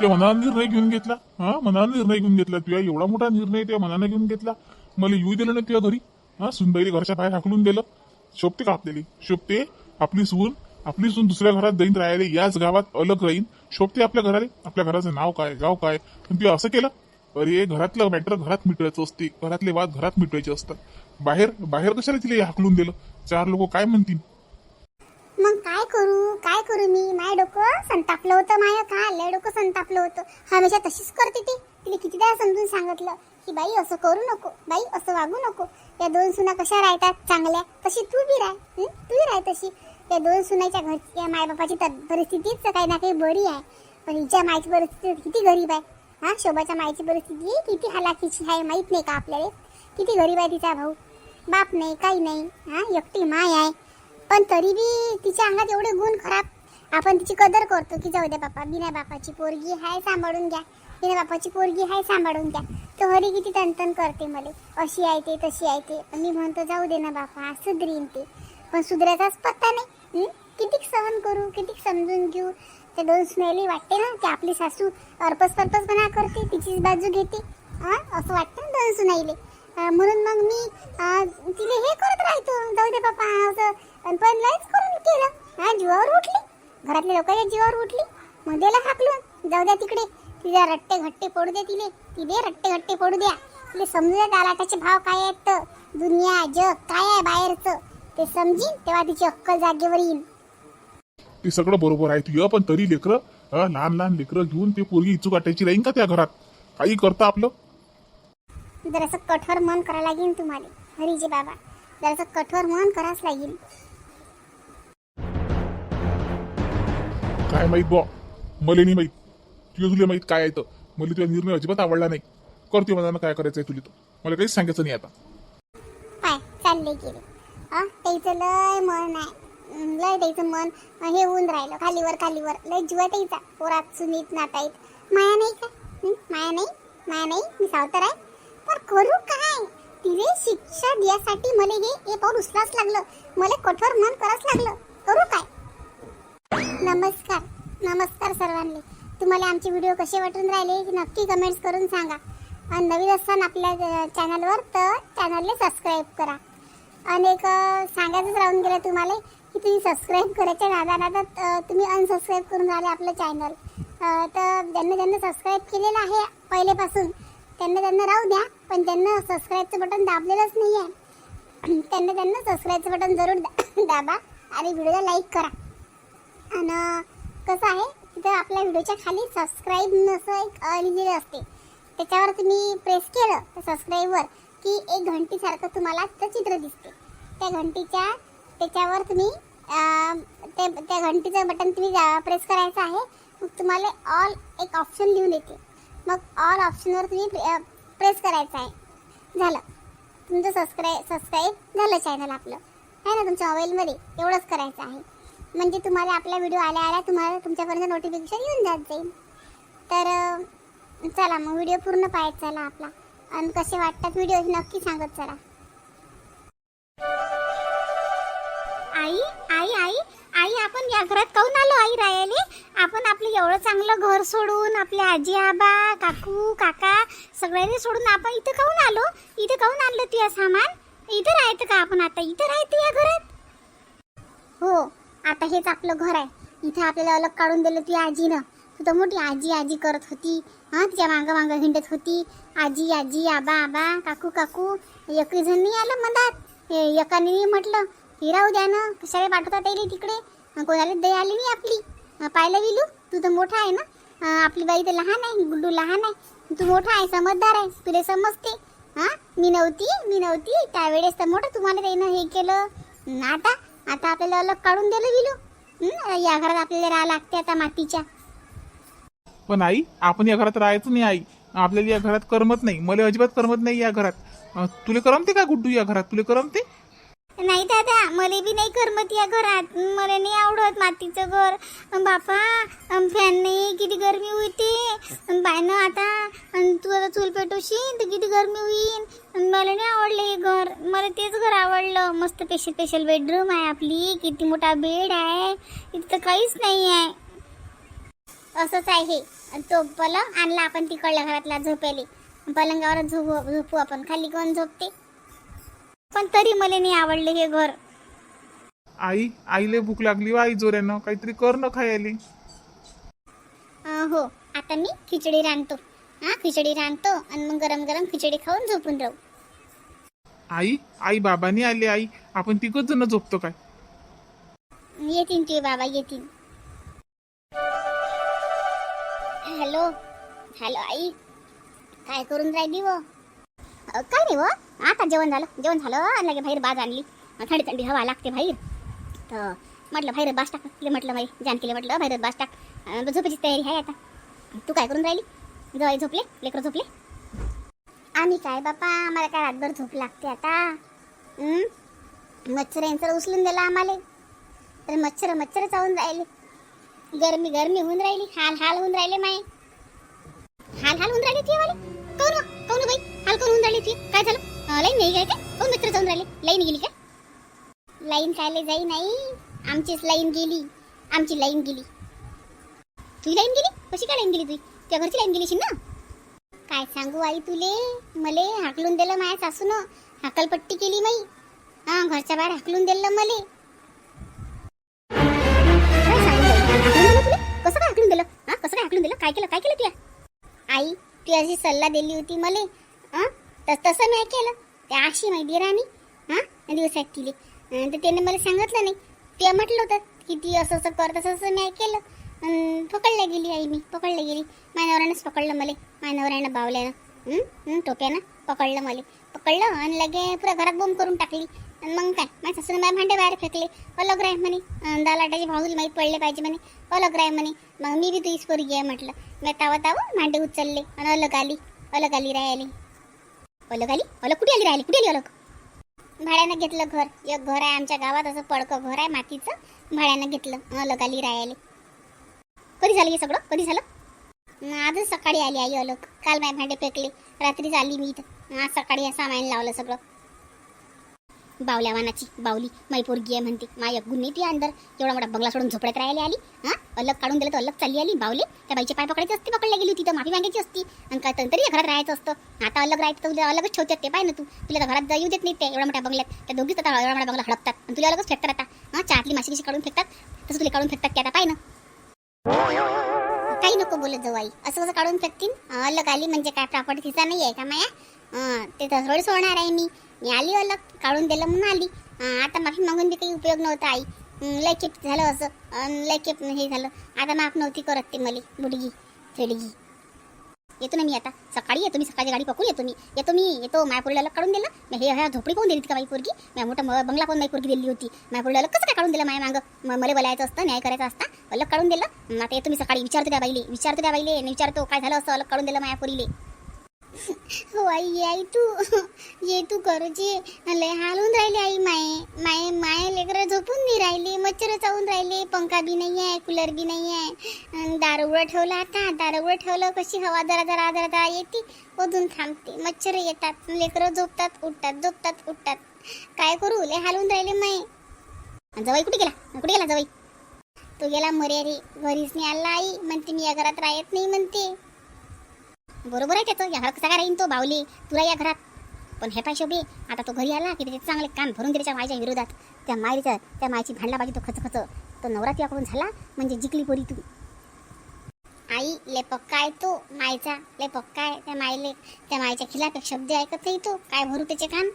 तुझ्या मनानं निर्णय घेऊन घेतला. हा? मनानं निर्णय घेऊन घेतला. तुझ्या एवढा मोठा निर्णय त्या मनानं घेऊन घेतला. मला येऊ दिलं ना तुझ्या घरी. हा? सुनबाईला घरच्या बाहेर हाकलून दिलं. शोभते का आपल्याला शोभते आपली सून आपली सून दुसऱ्या घरात जाईन राहिले याच गावात अलग राहीन. शोभते आपल्या घराले? आपल्या घराचं नाव काय? गाव काय? पण तू असं केलं? अरे घरातलं मॅटर घरात मिटवायचं असते. घरातले वाद घरात मिटवायचे असतात. बाहेर बाहेर कशाला तिला हाकलून दिलं? चार लोक काय म्हणतील? मग काय करू? काय डोकं संतापलं होतं माय का? लय डोकं संतापलं होतं. हमेशा तशीच करते ती. तिने कितीदा समजून सांगितलं की बाई असं करू नको. बाई असं वागू नको. या दोन सुना कशा राहतात? चांगल्या. तशी तू बी राह. तू राह तशी. या दोन सुनाच्या घरची या मायबापाची परिस्थितीच काही ना काही बरी आहे. पण हिच्या मायची परिस्थिती किती गरीब आहे. हा? शोभाच्या मायची परिस्थिती किती हालाकीची आहे माहीत नाही का आपल्याला? किती गरीब आहे तिचा भाऊ. बाप नाही काही नाही. हा? एकटी माय आहे. पण तरी बी तिच्या अंगात एवढे गुण खराब आपण तिची कदर करतो की जाऊ दे बापा बिना बापाची पोरगी हाय सांभाळून घ्या. बिना बापाची पोरगी हाय सांभाळून घ्या. तो हरी किती तणतण करते मला. अशी आहे ते तशी आहे ते. पण मी म्हणतो जाऊ दे ना बापा सुधरीन ते. पण सुधरायचाच पत्ता नाही. कितीक सहन करू कितीक समजून घेऊ? ते दोन स्मेली वाटते ना की आपली सासू अर्पस पर्पसपणा करते तिचीच बाजू घेते. हा? असं वाटतं ना दोन सुनाईले. म्हणून मग मी तिने हे करत राहतो. जाऊ दे बापा असं पण पण लयच करून केलं. हा जीवावर उठली. घरातल्या लोकांच्या जीवावर उठली. मग दिला हाकलून जाऊ द्या तिकडे. तिला रट्टे घट्टे पडू दे तिले. तिले रट्टे घट्टे पडू द्या. तिले समजू द्या दालाटाचे भाव काय आहेत तर. दुनिया जग काय आहे बाहेरचं? ते समजीन तेव्हा तिची अक्कल जागेवर येईन. ते सगळं बरोबर आहे तुझं पण तरी लेकरं हं, लहान लहान लेकरं घेऊन ते पोरगी इचू काटायची राहीन का त्या घरात? काही करता आपलं? जरासं कठोर मन करायला लागेल तुम्हाला हरीजी बाबा. जरासं कठोर मन करावंच लागेल. काय माहीत बॉ मला नाही माहीत. तुला तुला माहीत काय येतं मला तुला निर्णय अजिबात आवडला नाही. करते मला काय करायचंय तुला तो मला काहीच सांगायचं नाही आता. पाय चालले गेले. हा त्याचं लय मन आहे. लय त्याचं मन. हे होऊन राहिलं. खालीवर खालीवर. लय जीवा त्याचा. पोरात सुनीत नाताईत. माया नाही का? हं? माया नाही? माया नाही? मी सावतर आहे? तर करू काय? तिने शिक्षा द्यासाठी मला हे हे पाऊल उचलाच लागलं. मला कठोर मन करावंच लागलं. करू काय? नमस्कार. नमस्कार सर्वांनी. तुम्हाला आमचे व्हिडिओ कसे वाटून राहिले नक्की कमेंट्स करून सांगा. आणि नवीन असताना आपल्या चॅनलवर तर चॅनलला सबस्क्राईब करा. आणि एक सांगायचंच राहून गेलं तुम्हाला की तुम्ही सबस्क्राईब करायच्या नादानादात अ, तुम्ही अनसबस्क्राईब करून राहिले आपलं चॅनल तर ज्यांना ज्यांना सबस्क्राईब केलेलं आहे पहिलेपासून त्यांना त्यांना राहू द्या पण ज्यांना सबस्क्राईबचं बटन दाबलेलंच नाही आहे त्यांना त्यांना सबस्क्राईबचं बटन जरूर दाबा आणि व्हिडिओला लाईक करा. आणि कसं आहे तिथं आपल्या व्हिडिओच्या खाली सबस्क्राईब असं एक लिहिलेलं असते. त्याच्यावर तुम्ही प्रेस केलं तर सबस्क्राईबवर की एक घंटीसारखं तुम्हाला तिथं चित्र दिसते. त्या घंटीच्या त्याच्यावर तुम्ही ते त्या घंटीचं बटन तुम्ही प्रेस करायचं आहे मग तुम्हाला ऑल एक ऑप्शन लिहून येते. मग ऑल ऑप्शनवर तुम्ही प्रेस करायचं आहे. झालं. तुमचं सबस्क्राईब सबस्क्राईब झालं चॅनल आपलं. आहे ना तुमच्या मोबाईलमध्ये एवढंच करायचं आहे. म्हणजे तुम्हाला आपला व्हिडिओ आल्या आल्या तुम्हाला तुमच्यापर्यंत नोटिफिकेशन येऊन जात जाईल. तर चला मग व्हिडिओ पूर्ण पाहायचा चला आपला. आणि कसे वाटतात व्हिडिओ नक्की सांगत चला. आई आई आई आई आपण या घरात काऊन आलो आई रायाले? आपण आपलं एवढं चांगलं घर सोडून आपले आजी आबा काकू काका सगळ्यांनी सोडून आपण इथं काऊन आलो? इथं काऊन आणलं तुझं सामान? इथं राहायचं का आपण आता? इथं राहायचं या घरात? हो. आता हेच आपलं घर आहे. इथे आपल्याला अलग काढून दिलं ती आजीनं. तू तर मोठी आजी आजी करत होती. हा तिच्या मागं मागं हिंडत होती. आजी आजी आबा आबा काकू काकू एकही जण नाही आलं मधात. हे एकाने म्हटलं हे राहू द्या ना. कशाला पाठवतात येईल तिकडे? कोणाला दय आली नाही आपली? पाहिलं विलू? तू तर मोठा आहे ना. आपली बाई तर लहान आहे गुड्डू लहान आहे. तू मोठा आहे समजदार आहे. तुला समजते. हां मी नव्हती मी नव्हती. त्यावेळेस तर मोठं तुम्हाला त्यानं हे केलं. आता आता आपल्याला अलग काढून दिलं. हं, या घरात आपल्याला राहा लागते आता मातीच्या. पण आई आपण या घरात राहायचं नाही आई. आपल्याला या घरात करमत नाही. मला अजिबात करमत नाही या घरात. तुला करमते का गुड्डू या घरात? तुला करमते? नाही दादा मला बी नाही करमत या घरात. मला नाही आवडत मातीचं घर. बापा फॅन नाही किती गरमी होते. बायनं आता चूल पेटवशील? तर किती गरमी होईल. मला नाही आवडलं हे घर. मला तेच घर आवडलं. मस्त स्पेशल स्पेशल बेडरूम आहे आपली. किती मोठा बेड आहे. इथं काहीच नाही आहे असंच आहे. तो पलंग आणला आपण तिकडल्या घरातला झोपेले. पलंगावर झोपू झोपू आपण. खाली कोण झोपते? पण तरी मला नाही आवडले हे घर. आई आईले भूक लागली आई जोऱ्यानं. काहीतरी कर न खायली. हो. आता मी खिचडी रांधतो. हा खिचडी रांधतो आणि मग गरम गरम खिचडी खाऊन झोपून राहू आई आई बाबानी आले आई. आपण तिघच जण झोपतो काय? येतीन तुझे बाबा येतीन. हॅलो हॅलो आई. काय करून राहिली व? अ, काय रे व. आता जेवण झालं. जेवण झालं आणि लगे बाहेर बाज आणली. थंडी थंडी हवा लागते बाहेर. तर म्हटलं बाहेर बास टाक. तिला म्हटलं बाई जानकीला म्हटलं बाहेर बास टाक. अ, झोपायची तयारी आहे आता. तू काय करून राहिली? जवळ झोपले? लेकरं झोपले? आम्ही काय बापा आम्हाला काय रातभर झोप लागते आता? मच्छर यांचं उचलून दिलं आम्हाला. तर मच्छर मच्छर चावून राहिले. गरमी गरमी होऊन राहिली. हाल हाल होऊन राहिले माय. हाल हाल होऊन राहिले ती वाले. कोण व? कोण बाई? हाल कोण होऊन राहिली ती? काय झालं? लाईन नाही काय काय? कोण मच्छर चावून राहिले? लाईन गेली का? लाईन कायले जाई नाही. आमचीच लाईन गेली. आमची लाईन गेली. तुझी लाईन गेली? कशी काय लाईन गेली तुझी? त्या घरची लाईन गेलीशी ना? काय सांगू आई तुले? मले हाकलून दिलं माया सासूनं. हाकलपट्टी केली माई. हा घरच्या बाहेर हाकलून दिलं मले. कसं काय हाकलून दिलं? हा कसं काय हाकलून दिलं? काय केलं? काय केलं तुला? आई तू अशी सल्ला दिली होती मले. हा तस तसं मी केलं. त्या अशी माहिती राणी हा दिवसात केली तर त्याने मला सांगितलं नाही. ते म्हटलं होतं की ती असं असं करत असं असं मी केलं. अन् पकडल्या गेली आई मी पकडल्या गेली माझ्या नवऱ्यानंच पकडलं मला माझ्या नवऱ्यानं बावल्यानं हं? टोप्यानं पकडलं मला पकडलं आणि लगे पुरा घरात बोंब करून टाकली आणि मग काय माझ्या सासूने माझ्या भांडे बाहेर फेकले अलग राय म्हणे अं, दालाटाचे भाऊला माहीत पडले पाहिजे म्हणे अलग राय म्हणे मग मी बी तुझीच पोरगी आहे म्हटलं मी तावा तावा भांडे उचलले आणि अलग आली अलग आली राहिली अलग आली अलग कुठे आली राहिली कुठे आली अलग भाड्यानं घेतलं घर एक घर आहे आमच्या गावात असं पडकं घर आहे मातीचं भाड्यानं घेतलं अलग आली राहायला कधी झालं हे सगळं? कधी झालं? आजच सकाळी आली आई अलग. काल माझे भांडे फेकले रात्रीच आली मी इथं. आज सकाळी हे सामान लावलं सगळं. बावल्या वानाची बावली. माई पोरगी आहे म्हणते. माय गुन्हे ती अंदर. एवढा मोठा बंगला सोडून झोपड्यात राहायला आली. हा? अलग काढून दिलं तर अलग चालली आली. बावले. त्या बाईचे पाय पकडायचे असते पकडल्या गेली होती. तर माफी मागायची असती. आणि काय तरी घरात राहायचं असतं. आता अलग राहायचं तर तुला अलगच ठेवतात ते. पाय ना तू. तुला तर घरात येऊ देत नाही ते. एवढ्या मोठ्या बंगल्यात. त्या दोघीच आता एवढा मोठा बंगला हडपतात. आणि तुला अलगच फेकतात आता. हा? चाटली माशी कशी काढून फेकतात. तसं तुला काढून फेकतात ते आता. पाय ना. काही नको बोलत जाऊ आई. असं कसं काढून फेकतील अलग आली म्हणजे काय प्रॉपर्टी तिचा नाही आहे का माया? ते तसं सोडणार आहे मी. मी आली अलग काढून दिलं म्हणून आली. आता माफी मागून बी काही उपयोग नव्हता आई. लय झालं असं. लय हे झालं. आता माफ नव्हती करत ते मला बुडगी थेडगी. येतो ना मी आता. सकाळी येतो मी सकाळची गाडी पकडून येतो मी. येतो मी येतो. मायापुरीला अलग काढून दिलं. मी हे ह्या झोपडी कोण दिली का बाई पोरगी. मी मोठा बंगला कोण बाई पोरगी दिली होती. मायापुरीला कसं काय काढून दिलं माया मागं? मला बोलायचं असतं न्याय करायचं असता. अलग काढून दिलं. मग आता येतो मी सकाळी. विचारतो त्या बाईले. विचारतो त्या बाईले. विचारतो काय झालं असं? अलग काढून दिलं मायापुरीले हो, आई ये आई तू ये तू करूची. लय हालून राहिली आई माये माये माये लेकरं झोपून नाही राहिली मच्छर चावून राहिले पंखा बी नाही आहे कूलर बी नाही आहे. अन् दार उघडं ठेवलं आता दार उघडं ठेवलं कशी हवा जरा जरा जरा जरा येते ओधून थांबते. मच्छर येतात लेकरं झोपतात उठतात झोपतात उठतात. काय करू लय हालून राहिले माये. जवाई कुठे गेला? कुठे गेला जवाई? तो गेला मर्यादे घरीच नाही आला आई. म्हणते मी या घरात राहत नाही म्हणते. बरोबर आहे त्याचं. या घरात कसा काय राहीन तो बावली. तुला या घरात. पण हे पाय शोभे आता तो घरी आला की त्याचे चांगले कान भरून दे त्याच्या मायच्या विरोधात. त्या मायरीच्या त्या मायची भांडला पाहिजे तो खच खच तो नवरा तुझ्याकडून झाला म्हणजे जिंकली पोरी तू. आई ले पक्का आहे तो मायचा ले पक्का आहे. त्या मायले त्या मायच्या खिलाफ एक शब्द ऐकत नाही तो. काय भरू त्याचे कान?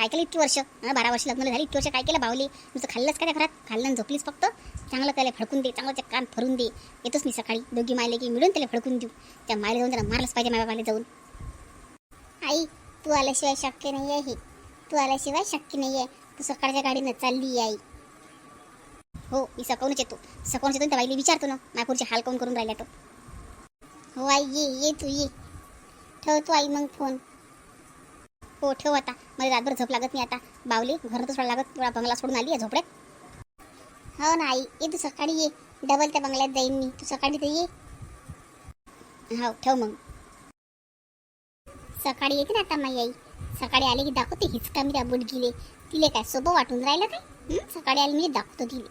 काय केलं इतकी वर्ष? बारा वर्ष लग्न झाली इतकी वर्ष काय केलं बावली नुसतं खाल्लंच का त्या घरात? खाल्लं झोपलीच फक्त. चांगलं त्याला फडकून दे चांगलं कान फरून दे. येतोच मी सकाळी. दोघी मायले की मिळून त्याला फडकून देऊ. त्या मायला जाऊन त्याला मारलंच पाहिजे माझ्या जाऊन. आई तू आल्याशिवाय शक्य नाही आहे हे. तू आल्याशिवाय शक्य नाही आहे तू सकाळच्या गाडीनं चालली आई. हो मी सकाळूनच येतो. सकाळूनच येतो त्या बाईला विचारतो ना मायपूरचे हाल काऊन करून राहिला तो. हो आई ये ये तू ये. ठेवतो आई मग फोन. हो ठेव आता. मला रातभर झोप लागत नाही आता. बावली घरातच सोडा लागत तुला बंगला सोडून आली आहे झोपड्यात हो ना आई. ये तू सकाळी ये. डबल त्या बंगल्यात जाईन मी. तू सकाळी तर ये. हो ठेव मग. सकाळी येते ना आता माई आई. सकाळी आले की दाखवते हीच का मी त्या बुडगीले तिले काय सोबं वाटून राहिलं काय? सकाळी आले मी दाखवतो तिले.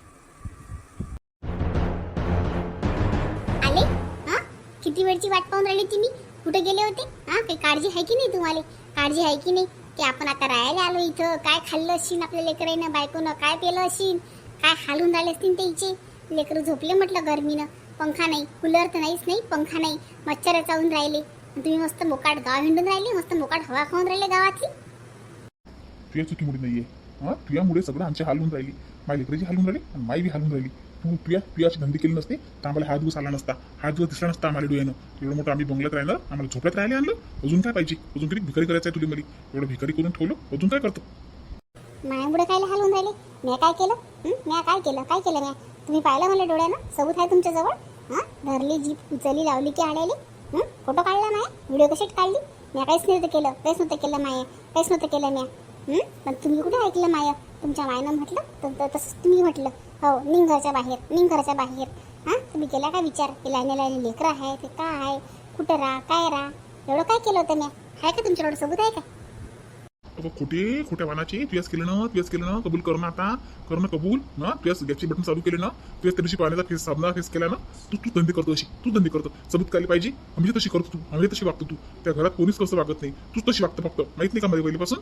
आले? हा? किती वेळची वाट पाहून राहिली मी? कुठे गेले होते? हा? काही काळजी आहे की नाही तुम्हाला? काळजी आहे की नाही? की आपण आता राहायला आलो इथं. काय खाल्लं असशील आपल्या लेकराईनं बायकोनं? काय पेलं असशील काय हालून राहिले असतील त्याचे? लेकरं झोपले म्हटलं गरमीनं. पंखा नाही. कूलर तर नाहीच नाही. पंखा नाही. मच्छर चावून राहिले. आणि तुम्ही मस्त मोकाट गाव हिंडून राहिले? मस्त मोकाट हवा खाऊन राहिले गावातली? तुझ्या चुकीमुळे नाहीये. हा? तुझ्यामुळे सगळं आमच्या हालून राहिली. माझी लेकराची हालून राहिली आणि माई बी हालून राहिली. तू तुझ्या तुझ्याची धंदे केली नसते तर आम्हाला हा दिवस आला नसता. हा दिवस दिसला नसता आम्हाला डोळ्यानं. एवढं मोठं आम्ही बंगल्यात राहिलं आम्हाला झोपल्यात राहिले आणलं. अजून काय पाहिजे? अजून किती भिकारी करायचं आहे तुला मला एवढं भिकारी करून ठेवलं अजून काय करतो? मायामुळे काय हालून राहिले? मी काय केलं? हं? काय केलं? काय केलं म्या? तुम्ही पाहिलं मला डोळ्यानं? सबूत आहे तुमच्याजवळ हां? धरली जीप उचलली लावली की आलेली फोटो काढला माय? व्हिडिओ कशात काढली? मी काहीच नव्हतं केलं. काहीच नव्हतं केलं माया. काहीच नव्हतं केलं मी पण तुम्ही कुठे ऐकलं माया? तुमच्या मायनं म्हटलं तर तर तसंच तुम्ही म्हटलं. हो निघ घरच्या बाहेर निघ घरच्या बाहेर. हां तुम्ही केला काय विचार? की लाईने लाईने लेकरं आहे ते काय आहे? कुठं राहा? काय राहा? एवढं काय केलं होतं म्या आहे का तुमच्याकडे? सबूत आहे का? अगं खोटे खोट्या वानाचे. तुझ्याच केलं ना तुझ्याच केलं ना कबूल करणं आता. करणं कबूल ना? तुझ्याच गॅसची बटन चालू केले ना? तुझ्याच त्या दिवशी पाण्याचा फेस साबणा फेस केला ना? तू तू धंदे करतो अशी तू धंदे करतो. सबूत काय पाहिजे म्हणजे तशी करतो तू म्हणजे तशी वागतो तू. त्या घरात कोणीच कसं वागत नाही. तूच तशी वागतं फक्त. माहीत नाही का माझ्या पहिल्यापासून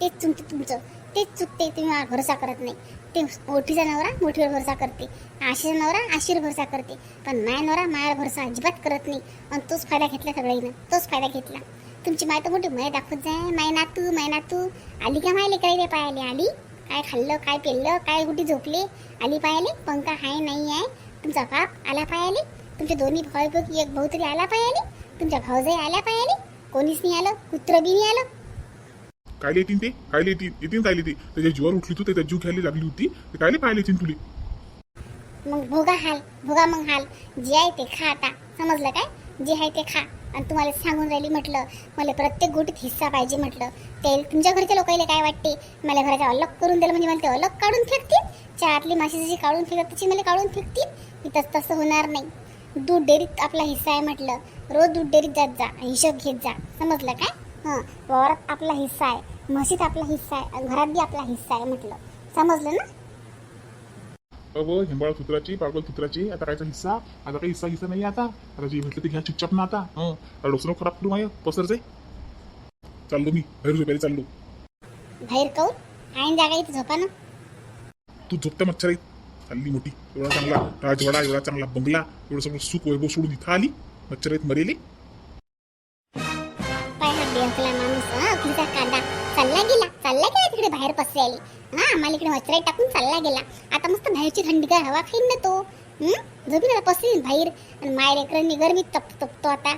तेच चुकते तुमचं. तेच चुकते तुम्ही मला भरोसा करत नाही. ते मोठीचा नवरा मोठीवर भरोसा करते. आशीचा नवरा आशीवर भरोसा करते. पण माया नवरा मायावर भरोसा अजिबात करत नाही. आणि तोच फायदा घेतला सगळ्यांना. तोच फायदा घेतला. तुमची माय तर मोठी माय दाखवत जाय. माय नातू माय नातू. आली का माय लेकरायले पायाले आली? काय खाल्लं काय पेल्लं काय कुठे झोपले? आली पायाले पंखा आहे नाही आहे? तुमचा बाप आला पायाले तुमचे दोन्ही भाऊ एक भाऊ तरी आला पायाले तुमच्या भाऊजाई आल्या पायाले कोणीच नाही आलं? कुत्र बी नाही आलं? कायले येतील ते? कायले येतील येतील कायले ते? त्याच्या जीवावर उठली तू त्याच्या जीव घ्यायला लागली होती. ते कायले पाहायला येतील तुली? मग भोगा हाल भोगा मग हाल. जे आहे ते खा आता. समजलं काय? जे आहे ते खा. आणि तुम्हाला सांगून राहिली म्हटलं मला प्रत्येक गोटीत हिस्सा पाहिजे म्हटलं. ते तुमच्या घरच्या लोकांना काय वाटते? मला घराच्या अलग करून दिलं म्हणजे मला ते अलग काढून फेकतील? चहातली माशी जशी काढून फेकतात तशी मला काढून फेकतील? मी तसं होणार नाही. दूध डेअरीत आपला हिस्सा आहे म्हटलं. रोज दूध डेअरीत जात जा हिशोब घेत जा. समजलं काय? हां वावरात आपला हिस्सा आहे. म्हशीत आपला हिस्सा आहे. घरात बी आपला हिस्सा आहे म्हटलं. समजलं ना? अव हिंबाळ सुत्राची पागल सुत्राची आता कायचा हिस्सा? आता काही हिस्सा हिस्सा नाही आता. आता जे भेटलं ते घ्या चुपचाप ना आता. हं आता डोसं नको खराब करू माय. पसरचे चाललो मी. बाहेर झोपायला चाललो. बाहेर काऊन? आईन जागा इथे झोपा ना. तू झोपता मच्छर. आहे चालली मोठी. एवढा चांगला राजवाडा एवढा चांगला बंगला एवढं सगळं सुख वैभव सोडून इथं आली. मच्छर आहेत मरेली. माणूस कांदा. चालला गेला. चालला गेला तिकडे बाहेर पसरे आली हा आम्हाला इकडे मच्छराई टाकून चालला गेला. आता मस्त बाहेरची थंडगार हवा खाईन ना तो. झोपी ना पसरेल बाहेर. आणि माय लेकरांनी गरमीत तप तपतो आता.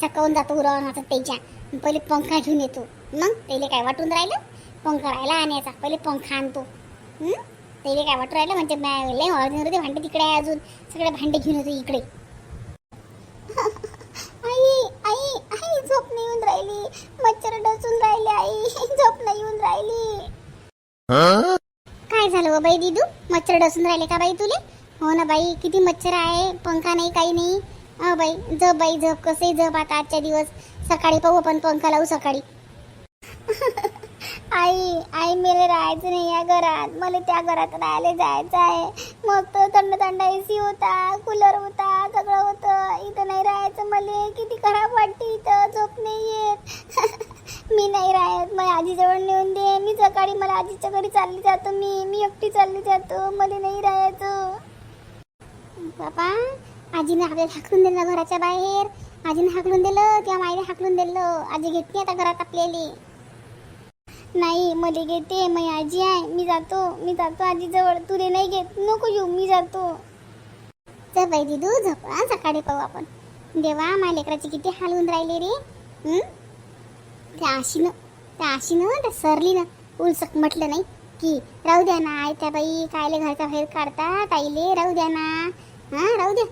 सकाळून जातो उरावर वाटत त्याच्या. पहिले पंखा घेऊन येतो. मग त्याला काय वाटून राहिलं? पंखा राहिला आणायचा. पहिले पंखा आणतो. त्याला काय वाटून राहिलं? म्हणजे लय लय ऑर्डिनरी भांडे तिकडे आहे अजून. सगळे भांडे घेऊन येतो इकडे. आई आई झोप नाही येऊन राहिली. मच्छर डसून राहिले आई. झोप नाही येऊन राहिली. काय झालं व बाई दिदू? मच्छर डसून राहिले का बाई तुले? हो ना बाई किती मच्छर आहे. पंखा नाही काही नाही. अ बाई झप बाई झप. कसे झप आता आजच्या दिवस. सकाळी पाहू आपण पंखा लावू सकाळी. आई आई मला राहायचं नाही या घरात. मला त्या घरात राहायला जायचं आहे. मग तर थंड थंड सी होता कूलर होता सगळं होतं. इथं नाही राहायचं मला. किती खराब वाटते इथं. झोप नाही येत. मी नाही राहत मला आजीजवळ नेऊन दे. मी सकाळी मला आजीच्या घरी चालली जातो मी. मी एकटी चालली जातो. मला नाही राहायचं. बाबा आजीने आपल्याला हाकलून दिलं घराच्या बाहेर. आजीने हाकलून दिलं त्या माईने हाकलून दिलं. आजी घेत नाही आता घरात आपल्याला. नाही मला घेते माझी आजी आहे मी जातो मी जातो आजीजवळ तुले नाही घेत नको येऊ मी जातो. चल बाई दिदू झोप हा, सकाळी पाहू आपण. देवा माझ्या लेकराचे किती हाल होऊन राहिले रे. त्या आशीनं त्या आशीनं त्या सरलीनं उलसक म्हटलं नाही की राहू द्या ना आई त्या बाई कायले घरच्या बाहेर काढता ताईले राहू द्या ना. हा राहू द्या.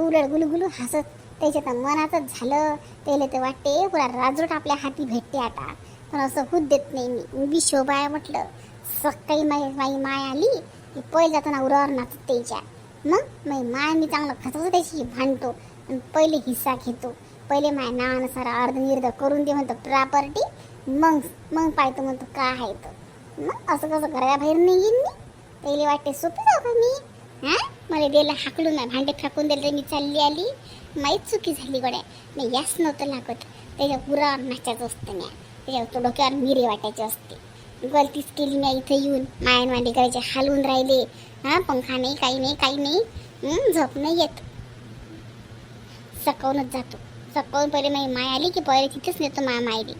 उलट गुलगुलू हसत. त्याच्या तर मनाचं झालं त्याला ते वाटते पुरा राजवट आपल्या हाती भेटते आता. पण असं होत देत नाही मी. मी बी शोभा आहे म्हटलं सकाळी माई माई माय आली की पहिले जाताना उरावर नाचत त्याच्या. मग माई माय मी चांगलं खचवतो त्याची भांडतो. आणि पहिले हिस्सा घेतो. पहिले माय नावानुसार अर्ध निर्ध करून दे म्हणतो प्रॉपर्टी. मग मग पाहतो म्हणतो काय आहे तर मग असं कसं घराबाहेर नाही येईन मी. पहिले वाटते सोपी जाऊ का मी? हा? मला दिलं हाकलून नाही भांडे फेकून दिले मी चालली आली. माहीत चुकी झाली गड्या. मी याच नव्हतं लागत. त्याच्या पुरावर नाचायचं असतं म्या. त्याच्यावर तो डोक्यावर मिरे वाटायचे असते. गलतीच केली नाही इथं येऊन. मायन मांडी करायचे हालवून राहिले. हा पंखा नाही काही नाही काही नाही. झोप नाही येत. सकाळूनच जातो. सकाळून पहिले माझी माय आली की पहिले तिथेच नेतो माय मायली